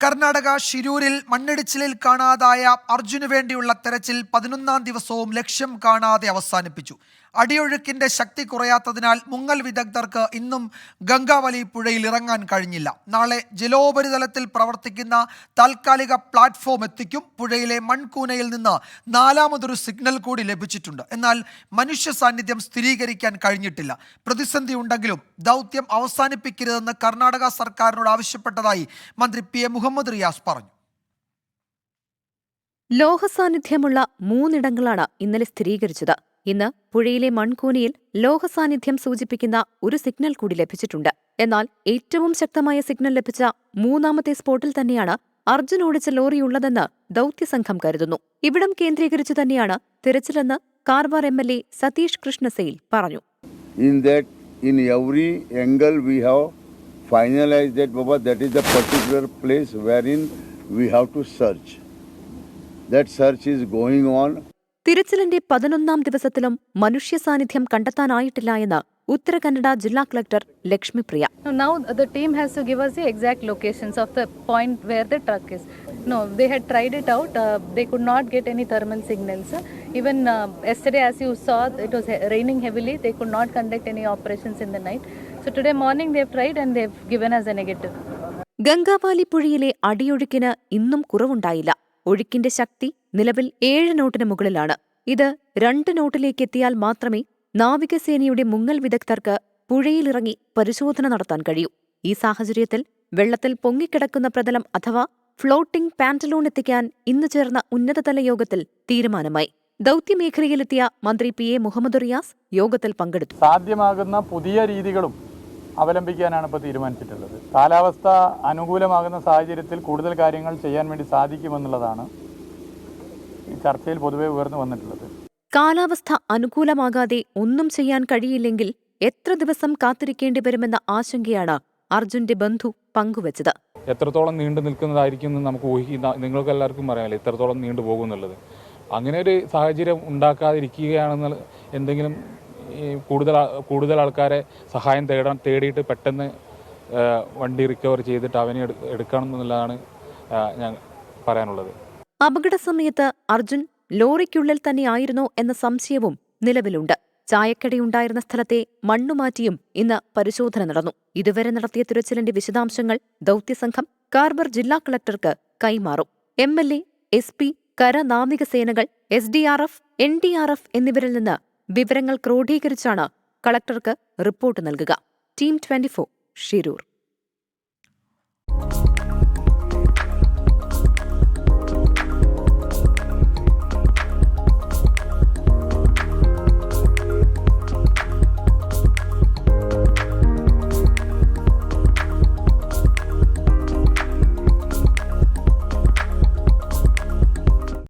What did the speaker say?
കർണാടക ഷിരൂരിൽ മണ്ണിടിച്ചിലിൽ കാണാതായ അർജുനു വേണ്ടിയുള്ള തെരച്ചിൽ പതിനൊന്നാം ദിവസവും ലക്ഷ്യം കാണാതെ അവസാനിപ്പിച്ചു. അടിയൊഴുക്കിന്റെ ശക്തി കുറയാത്തതിനാൽ മുങ്ങൽ വിദഗ്ധർക്ക് ഇന്നും ഗംഗാവലി പുഴയിൽ ഇറങ്ങാൻ കഴിഞ്ഞില്ല. നാളെ ജലോപരിതലത്തിൽ പ്രവർത്തിക്കുന്ന താൽക്കാലിക പ്ലാറ്റ്ഫോം എത്തിക്കും. പുഴയിലെ മൺകൂനയിൽ നിന്ന് നാലാമതൊരു സിഗ്നൽ കൂടി ലഭിച്ചിട്ടുണ്ട്. എന്നാൽ മനുഷ്യ സാന്നിധ്യം സ്ഥിരീകരിക്കാൻ കഴിഞ്ഞിട്ടില്ല. പ്രതിസന്ധി ഉണ്ടെങ്കിലും ദൗത്യം അവസാനിപ്പിക്കരുതെന്ന് കർണാടക സർക്കാരിനോട് ആവശ്യപ്പെട്ടതായി മന്ത്രി പി എ മുഹമ്മദ് റിയാസ് പറഞ്ഞു. ലോഹസാന്നിധ്യമുള്ള മൂന്നിടങ്ങളാണ് ഇന്നലെ സ്ഥിരീകരിച്ചത്. ഇന്ന് പുഴയിലെ മൺകൂനിയിൽ ലോഹസാന്നിധ്യം സൂചിപ്പിക്കുന്ന ഒരു സിഗ്നൽ കൂടി ലഭിച്ചിട്ടുണ്ട് എന്നാൽ ഏറ്റവും ശക്തമായ സിഗ്നൽ ലഭിച്ച മൂന്നാമത്തെ സ്പോട്ടിൽ തന്നെയാണ് അർജുൻ ഓടിച്ച ലോറിയുള്ളതെന്ന് ദൗത്യസംഘം കരുതുന്നു ഇവിടം കേന്ദ്രീകരിച്ചു തന്നെയാണ് തിരച്ചിലെന്ന് Karwar M L A Satish Krishna Sail പറഞ്ഞു in every angle we have finalized that that is the place to search. That search is going on. തിരച്ചിലിന്റെ പതിനൊന്നാം ദിവസത്തിലും മനുഷ്യ സാന്നിധ്യം കണ്ടെത്താനായിട്ടില്ല എന്ന് ഉത്തരകന്നഡ ജില്ലാ collector Lakshmi Priya now the team has to give us the exact locations of the point where the truck is know the had tried it out they could not get any thermal signals even yesterday as you saw it was raining heavily they could not conduct any operations in the night so today morning they tried and they've given us a negative Gangavali പുഴയിലെ അടിയൊഴുക്കിന് ഇന്നും കുറവുണ്ടായില്ല. ഒഴുക്കിന്റെ ശക്തി നിലവിൽ ഏഴ് നോട്ടിന് മുകളിലാണ്. ഇത് രണ്ട് നോട്ടിലേക്ക് എത്തിയാൽ മാത്രമേ നാവികസേനയുടെ മുങ്ങൽ വിദഗ്ധർക്ക് പുഴയിലിറങ്ങി പരിശോധന നടത്താൻ കഴിയൂ. ഈ സാഹചര്യത്തിൽ വെള്ളത്തിൽ പൊങ്ങിക്കിടക്കുന്ന പ്രതലം അഥവാ ഫ്ലോട്ടിംഗ് പാന്റലൂൺ എത്തിക്കാൻ ഇന്ന് ചേർന്ന ഉന്നതതല യോഗത്തിൽ തീരുമാനമായി. ദൗത്യമേഖലയിലെത്തിയ മന്ത്രി പി. എ. മുഹമ്മദ് റിയാസ് യോഗത്തിൽ പങ്കെടുത്തു. സാധ്യമാകുന്ന പുതിയ രീതികളും അവലംബിക്കാനാണ് ഇപ്പോൾ തീരുമാനിച്ചിട്ടുള്ളത്. കാലാവസ്ഥ അനുകൂലമാകുന്ന സാഹചര്യത്തിൽ കൂടുതൽ കാര്യങ്ങൾ ചെയ്യാൻ വേണ്ടി സാധിക്കുമെന്നുള്ളതാണ് ചർച്ചയിൽ പൊതുവെ ഉയർന്നു വന്നിട്ടുള്ളത്. കാലാവസ്ഥ അനുകൂലമാകാതെ ഒന്നും ചെയ്യാൻ കഴിയില്ലെങ്കിൽ എത്ര ദിവസം കാത്തിരിക്കേണ്ടി വരുമെന്ന ആശങ്കയാണ് അർജുന്റെ ബന്ധു പങ്കുവച്ചത്. എത്രത്തോളം നീണ്ടു നിൽക്കുന്നതായിരിക്കും എന്ന് നമുക്ക് ഊഹിക്കുന്ന നിങ്ങൾക്ക് എല്ലാവർക്കും അറിയാമല്ലോ എത്രത്തോളം നീണ്ടു പോകും എന്നുള്ളത് അങ്ങനെ ഒരു സാഹചര്യം ഉണ്ടാക്കാതിരിക്കുകയാണെന്ന് എന്തെങ്കിലും ഈ കൂടുതൽ കൂടുതൽ ആൾക്കാരെ സഹായം തേടാൻ തേടിയിട്ട് പെട്ടെന്ന് വണ്ടി റിക്കവർ ചെയ്തിട്ട് അവനെ എടുക്കണം എന്നുള്ളതാണ് ഞാൻ പറയാനുള്ളത്. അപകട സമയത്ത് അർജുൻ ലോറിക്കുള്ളിൽ തന്നെയായിരുന്നോ എന്ന സംശയവും നിലവിലുണ്ട്. ചായക്കടയുണ്ടായിരുന്ന സ്ഥലത്തെ മണ്ണുമാറ്റിയും ഇന്ന് പരിശോധന നടന്നു. ഇതുവരെ നടത്തിയ തിരച്ചിലിന്റെ വിശദാംശങ്ങൾ ദൗത്യസംഘം കാർബർ ജില്ലാ കളക്ടർക്ക് കൈമാറും. M L A S P കര നാവിക സേനകൾ S D R F N D R F എന്നിവരിൽ നിന്ന് വിവരങ്ങൾ ക്രോഡീകരിച്ചാണ് കളക്ടർക്ക് റിപ്പോർട്ട് നൽകുക. Team twenty four Shirur.